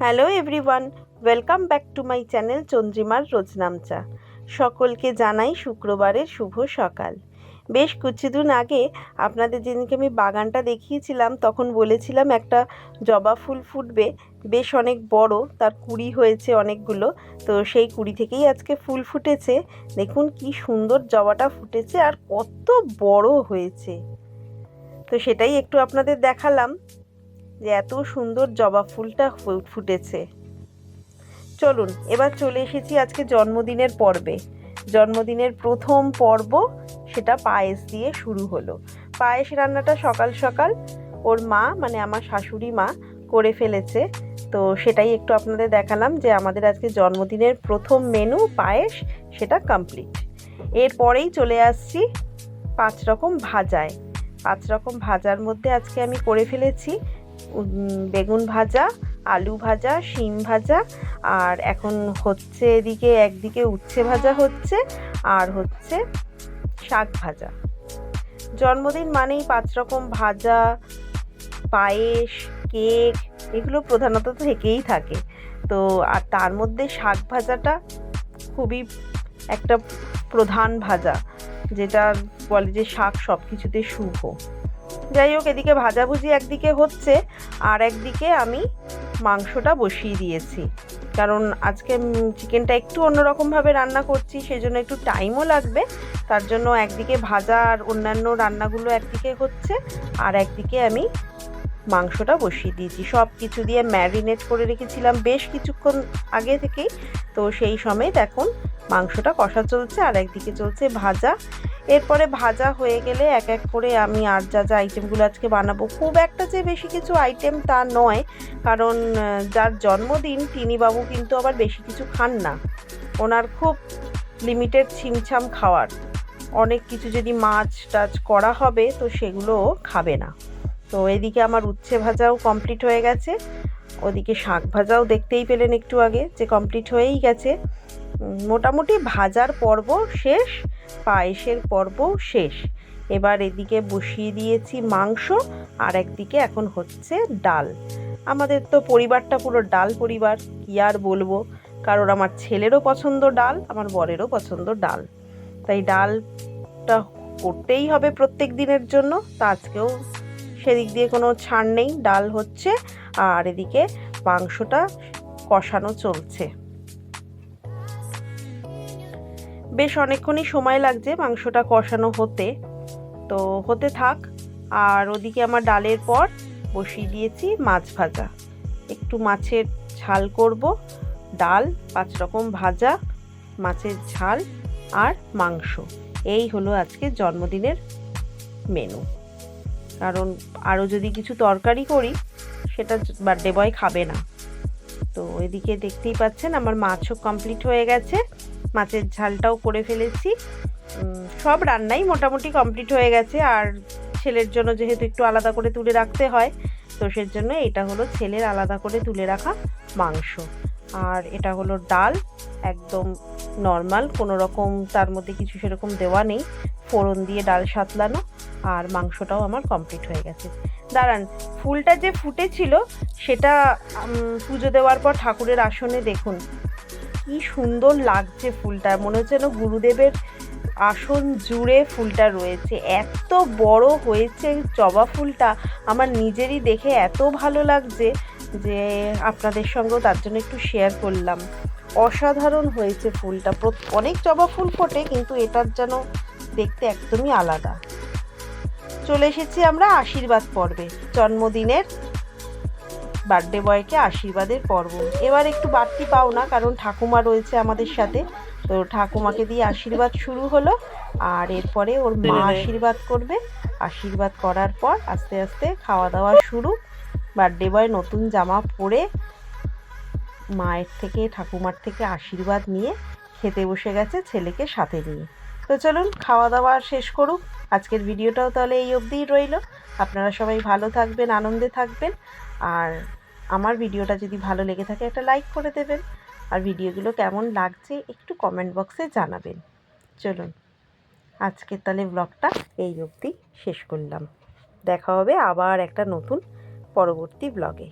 Hello everyone, welcome back to my channel চন্দ্রিমার রোজনামচা। সকলকে জানাই শুক্রবারের শুভ সকাল। বেশ কিছুদিন আগে আপনাদের যেদিনকে আমি বাগানটা দেখিয়েছিলাম, তখন বলেছিলাম একটা জবা ফুল ফুটবে, বেশ অনেক বড়, তার কুড়ি হয়েছে অনেকগুলো, তো সেই কুড়ি থেকেই আজকে ফুল ফুটেছে। দেখুন কি সুন্দর জবাটা ফুটেছে আর কত বড় হয়েছে। তো সেটাই একটু আপনাদের দেখালাম। যে এত সুন্দর জবা ফুলটা ফুটেছে। চলুন, এবার চলে এসেছি আজকে জন্মদিনের পর্বে। জন্মদিনের প্রথম পর্ব সেটা পায়েস দিয়ে শুরু হলো। পায়েস রান্নাটা সকাল সকাল ওর মা মানে আমার শাশুড়ি মা, করে ফেলেছে। তো সেটাই একটু আপনাদের দেখালাম যে আমাদের আজকে জন্মদিনের প্রথম মেনু পায়েস সেটা কমপ্লিট এরপরেই চলে আসছি পাঁচ রকম ভাজায়। পাঁচ রকম ভাজার মধ্যে আজকে আমি করে ফেলেছি বেগুন ভাজা, আলু ভাজা, শিম ভাজা, আর এখন হচ্ছে এদিকে একদিকে উচ্ছে ভাজা হচ্ছে, আর হচ্ছে শাক ভাজা। জন্মদিন মানেই পাঁচ রকম ভাজা, পায়েস, কেক, এগুলো প্রধানত থেকেই থাকে। তো, আর তার মধ্যে শাক ভাজাটা খুবই একটা প্রধান ভাজা, যেটা বলে যে শাক সব কিছুতে শুভ। যাই হোক, এদিকে ভাজাভুজি একদিকে হচ্ছে, আর একদিকে আমি মাংসটা বসিয়ে দিয়েছি। কারণ আজকে চিকেনটা একটু অন্যরকমভাবে রান্না করছি, সেজন্য একটু টাইমও লাগবে। তার জন্য একদিকে ভাজা আর অন্যান্য রান্নাগুলো একদিকে হচ্ছে, আর একদিকে আমি মাংসটা বসিয়ে দিয়েছি। সব কিছু দিয়ে ম্যারিনেট করে রেখেছিলাম বেশ কিছুক্ষণ আগে থেকেই। তো সেই সময় এখন মাংসটা কষা চলছে আর একদিকে চলছে ভাজা। এরপরে ভাজা হয়ে গেলে এক এক করে আমি আর যা যা আইটেমগুলো আজকে বানাবো। খুব একটা যে বেশি কিছু আইটেম তা নয়, কারণ যার জন্মদিন তিনি বাবু কিন্তু আবার বেশি কিছু খান না। ওনার খুব লিমিটেড ছিমছাম খাওয়ার। অনেক কিছু যদি মাছ টাছ করা হবে তো সেগুলো খাবে না। তো এদিকে আমার উচ্ছে ভাজাও কমপ্লিট হয়ে গেছে। ওদিকে শাক ভাজাও দেখতেই পেলেন একটু আগে যে কমপ্লিট হয়েই গেছে। মোটামুটি ভাজার পর্ব শেষ, পায়েসের পর্ব শেষ। এবার এদিকে বসিয়ে দিয়েছি মাংস, আর একদিকে এখন হচ্ছে ডাল। আমাদের তো পরিবারটা পুরো ডাল পরিবার, কি আর বলব? কারণ আমার ছেলেরও পছন্দ ডাল, আমার বরেরও পছন্দ ডাল। তাই ডালটা করতেই হবে প্রত্যেক দিনের জন্য, তা আজকেও সেদিক দিয়ে কোনো ছাড় নেই। ডাল হচ্ছে, আর এদিকে মাংসটা কষানো চলছে। বেশ অনেকক্ষণই সময় লাগছে মাংসটা কষানো হতে। তো হতে থাক। আর ওদিকে আমার ডালের পর বসিয়ে দিয়েছি মাছ ভাজা। একটু মাছের ঝাল করব। ডাল, পাঁচ রকম ভাজা, মাছের ঝাল আর মাংস। এই হলো আজকে জন্মদিনের মেনু কারণ আরও যদি কিছু তরকারি করি, সেটা বার্থডে বয় খাবে না। তো এদিকে দেখতেই পাচ্ছেন, আমার মাছও কমপ্লিট হয়ে গেছে। মাছের ঝালটাও করে ফেলেছি। সব রান্নাই মোটামুটি কমপ্লিট হয়ে গেছে। আর ছেলের জন্য যেহেতু একটু আলাদা করে তুলে রাখতে হয়, তো সের জন্য এটা হলো ছেলের আলাদা করে তুলে রাখা মাংস। আর এটা হলো ডাল, একদম নর্মাল, কোনো রকম তার মধ্যে কিছু সেরকম দেওয়া নেই। ফোড়ন দিয়ে ডাল সাতলানো, আর মাংসটাও আমার কমপ্লিট হয়ে গেছে। দাঁড়ান, ফুলটা যে ফুটেছিল, সেটা পুজো দেওয়ার পর ঠাকুরের আসনে দেখুন। কি সুন্দর লাগছে ফুলটা। মনে হচ্ছে যেন গুরুদেবের আসন জুড়ে ফুলটা রয়েছে। এত বড় হয়েছে জবা ফুলটা। আমার নিজেরই দেখে এত ভালো লাগছে যে আপনাদের সঙ্গেও তার জন্য একটু শেয়ার করলাম। অসাধারণ হয়েছে ফুলটা। অনেক জবা ফুল ফোটে, কিন্তু এটার যেন দেখতে একদমই আলাদা। চলে এসেছি আমরা আশীর্বাদ পর্বে। জন্মদিনের বার্থডে বয়কে আশীর্বাদের পর্ব। এবার একটু বাড়তি পাও না কারণ ঠাকুমা রয়েছে আমাদের সাথে। তো ঠাকুমাকে দিয়ে আশীর্বাদ শুরু হলো আর এরপরে ওর মা আশীর্বাদ করবে। আশীর্বাদ করার পর আস্তে আস্তে খাওয়া দাওয়া শুরু। বার্থডে বয় নতুন জামা পরে মায়ের থেকে ঠাকুমার থেকে আশীর্বাদ নিয়ে খেতে বসে গেছে ছেলেকে সাথে নিয়ে। তো চলুন খাওয়া দাওয়া শেষ করুক। আজকের ভিডিওটাও তাহলে এই অবধিই রইল। আপনারা সবাই ভালো থাকবেন আনন্দে থাকবেন। আর আমার ভিডিওটা যদি ভালো লেগে থাকে একটা লাইক করে দেবেন। আর ভিডিওগুলো কেমন লাগছে একটু কমেন্ট বক্সে জানাবেন। চলুন আজকে তাহলে ব্লগটা এই অবধি শেষ করলাম। দেখা হবে আবার একটা নতুন পরবর্তী ব্লগে